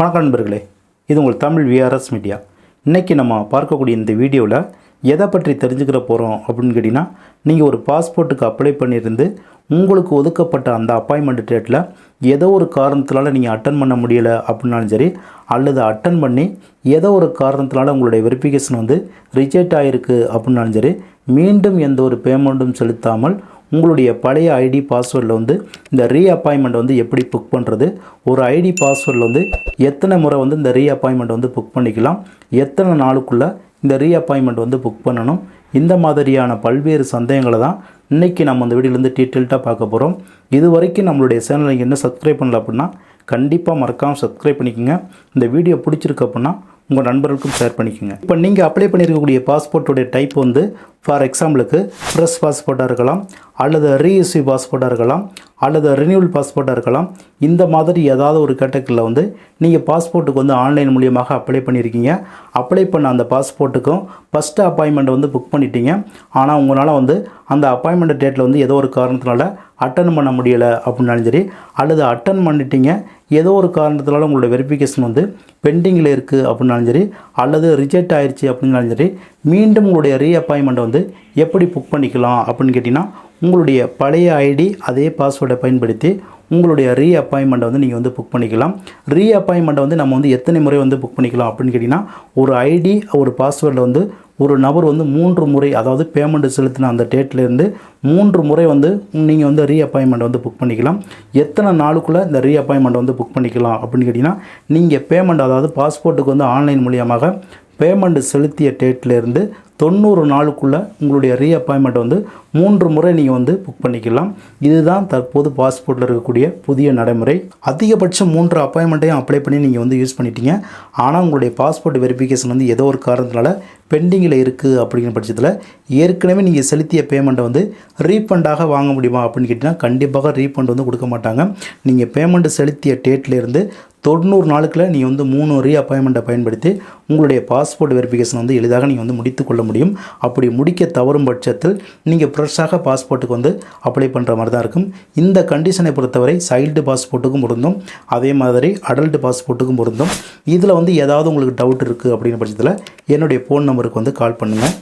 வணக்கம் நண்பர்களே இது உங்கள் தமிழ் விஆர்எஸ் மீடியா இன்றைக்கி நம்ம பார்க்கக்கூடிய இந்த வீடியோவில் எதை பற்றி தெரிஞ்சுக்கிற போகிறோம் அப்படின்னு கேட்டிங்கன்னா நீங்கள் ஒரு பாஸ்போர்ட்டுக்கு அப்ளை பண்ணியிருந்து உங்களுக்கு ஒதுக்கப்பட்ட அந்த அப்பாயின்மெண்ட் டேட்டில் ஏதோ ஒரு காரணத்தினால நீங்கள் அட்டன் பண்ண முடியலை அப்படின்னாலும் சரி அல்லது அட்டன் பண்ணி ஏதோ ஒரு காரணத்தினால உங்களுடைய வெரிஃபிகேஷன் வந்து ரிஜெக்ட் ஆகிருக்கு அப்படின்னாலும் சரி மீண்டும் எந்த ஒரு பேமெண்ட்டும் செலுத்தாமல் உங்களுடைய பழைய ஐடி பாஸ்வேர்டில் வந்து இந்த ரீ அப்பாயின்மெண்ட் வந்து எப்படி புக் பண்ணுறது ஒரு ஐடி பாஸ்வேர்டில் வந்து எத்தனை முறை வந்து இந்த ரீ அப்பாயின்மெண்ட் வந்து புக் பண்ணிக்கலாம்? எத்தனை நாளுக்குள்ளே இந்த ரீ அப்பாயின்மெண்ட் வந்து புக் பண்ணணும்? இந்த மாதிரியான பல்வேறு சந்தேகங்களை தான் இன்றைக்கி நம்ம அந்த வீடியோலேருந்து டீட்டெயில்ட்டாக பார்க்க போகிறோம் இது வரைக்கும் நம்மளுடைய சேனலை என்ன சப்ஸ்கிரைப் பண்ணல அப்படின்னா கண்டிப்பாக மறக்காமல் சப்ஸ்கிரைப் பண்ணிக்கோங்க. இந்த வீடியோ பிடிச்சிருக்கு அப்படின்னா உங்கள் நண்பர்களுக்கும் ஷேர் பண்ணிக்கோங்க. இப்போ நீங்கள் அப்ளை பண்ணியிருக்கக்கூடிய பாஸ்போர்ட்டுடைய டைப் வந்து ஃபார் எக்ஸாம்பிளுக்கு ஃப்ரெஷ் பாஸ்போர்ட்டாக இருக்கலாம் அல்லது ரீஇஸ்யூ பாஸ்போர்ட்டாக இருக்கலாம் அல்லது ரினியூவல் பாஸ்போர்ட்டாக இருக்கலாம் இந்த மாதிரி ஏதாவது ஒரு கேட்டகரியில் வந்து நீங்கள் பாஸ்போர்ட்டுக்கு வந்து ஆன்லைன் மூலியமாக அப்ளை பண்ணியிருக்கீங்க அப்ளை பண்ண அந்த பாஸ்போர்ட்டுக்கும் ஃபஸ்ட்டு அப்பாயின்மெண்ட் வந்து புக் பண்ணிட்டீங்க. ஆனால் உங்களால் வந்து அந்த அப்பாயின்மெண்ட் டேட்டில் வந்து ஏதோ ஒரு காரணத்தினால அட்டன் பண்ண முடியலை அப்படின்னாலும் சரி அல்லது அட்டன் பண்ணிட்டீங்க ஏதோ ஒரு காரணத்தினால உங்களோட வெரிஃபிகேஷன் வந்து பெண்டிங்கில் இருக்குது அப்படின்னாலும் சரி அல்லது ரிஜெக்ட் ஆயிடுச்சு அப்படின்னாலும் சரி மீண்டும் உங்களுடைய ரீ அப்பாயின்மெண்ட்டை வந்து எப்படி புக் பண்ணிக்கலாம் அப்படின்னு கேட்டிங்கன்னா உங்களுடைய பழைய ஐடி அதே பாஸ்வேர்டை பயன்படுத்தி உங்களுடைய ரீ அப்பாயின்மெண்ட்டை வந்து நீங்கள் வந்து புக் பண்ணிக்கலாம். ரீ அப்பாயின்மெண்ட்டை வந்து நம்ம வந்து எத்தனை முறை வந்து புக் பண்ணிக்கலாம் அப்படின்னு கேட்டிங்கன்னா ஒரு ஐடி ஒரு பாஸ்வேர்டில் வந்து ஒரு நபர் வந்து மூன்று முறை அதாவது பேமெண்ட் செலுத்தின அந்த டேட்லேருந்து மூன்று முறை வந்து நீங்கள் வந்து ரீ அப்பாயின்மெண்ட் வந்து புக் பண்ணிக்கலாம். எத்தனை நாளுக்குள்ளே இந்த ரீ அப்பாயின்மெண்ட் வந்து புக் பண்ணிக்கலாம் அப்படின்னு கேட்டிங்கன்னா நீங்கள் பேமெண்ட் அதாவது பாஸ்போர்ட்டுக்கு வந்து ஆன்லைன் மூலியமாக பேமெண்ட் செலுத்திய டேட்லேருந்து தொண்ணூறு நாளுக்குள்ளே உங்களுடைய ரீ அப்பாயின்மெண்ட் வந்து மூன்று முறை நீங்கள் வந்து புக் பண்ணிக்கலாம். இதுதான் தற்போது பாஸ்போர்ட்டில் இருக்கக்கூடிய புதிய நடைமுறை. அதிகபட்சம் மூன்று அப்பாயின்மெண்ட்டையும் அப்ளை பண்ணி நீங்கள் வந்து யூஸ் பண்ணிட்டீங்க. ஆனால் உங்களுடைய பாஸ்போர்ட் வெரிஃபிகேஷன் வந்து ஏதோ ஒரு காரணத்தினால பெண்டிங்கில் இருக்குது அப்படிங்கிற பட்சத்தில் ஏற்கனவே நீங்கள் செலுத்திய பேமெண்ட்டை வந்து ரீஃபண்டாக வாங்க முடியுமா அப்படின்னு கேட்டிங்கன்னா கண்டிப்பாக ரீஃபண்ட் வந்து கொடுக்க மாட்டாங்க. நீங்கள் பேமெண்ட் செலுத்திய டேட்லேருந்து தொண்ணூறு நாளுக்குள்ள நீங்கள் வந்து மூணு ரீ அப்பாயின்மெண்ட்டை பயன்படுத்தி உங்களுடைய பாஸ்போர்ட் வெரிஃபிகேஷன் வந்து எளிதாக நீங்கள் வந்து முடித்து கொள்ள முடியும். அப்படி முடிக்க தவறும் பட்சத்தில் நீங்கள் ஃப்ரெஷ்ஷாக பாஸ்போர்ட்டுக்கு வந்து அப்ளை பண்ணுற மாதிரி தான் இருக்கும். இந்த கண்டிஷனை பொறுத்தவரை சைல்டு பாஸ்போர்ட்டுக்கும் பொருந்தும். அதே மாதிரி அடல்ட் பாஸ்போர்ட்டுக்கும் பொருந்தும். இதில் வந்து ஏதாவது உங்களுக்கு டவுட் இருக்குது அப்படின்ற பட்சத்தில் என்னுடைய ஃபோன் நம்பருக்கு வந்து கால் பண்ணுங்கள்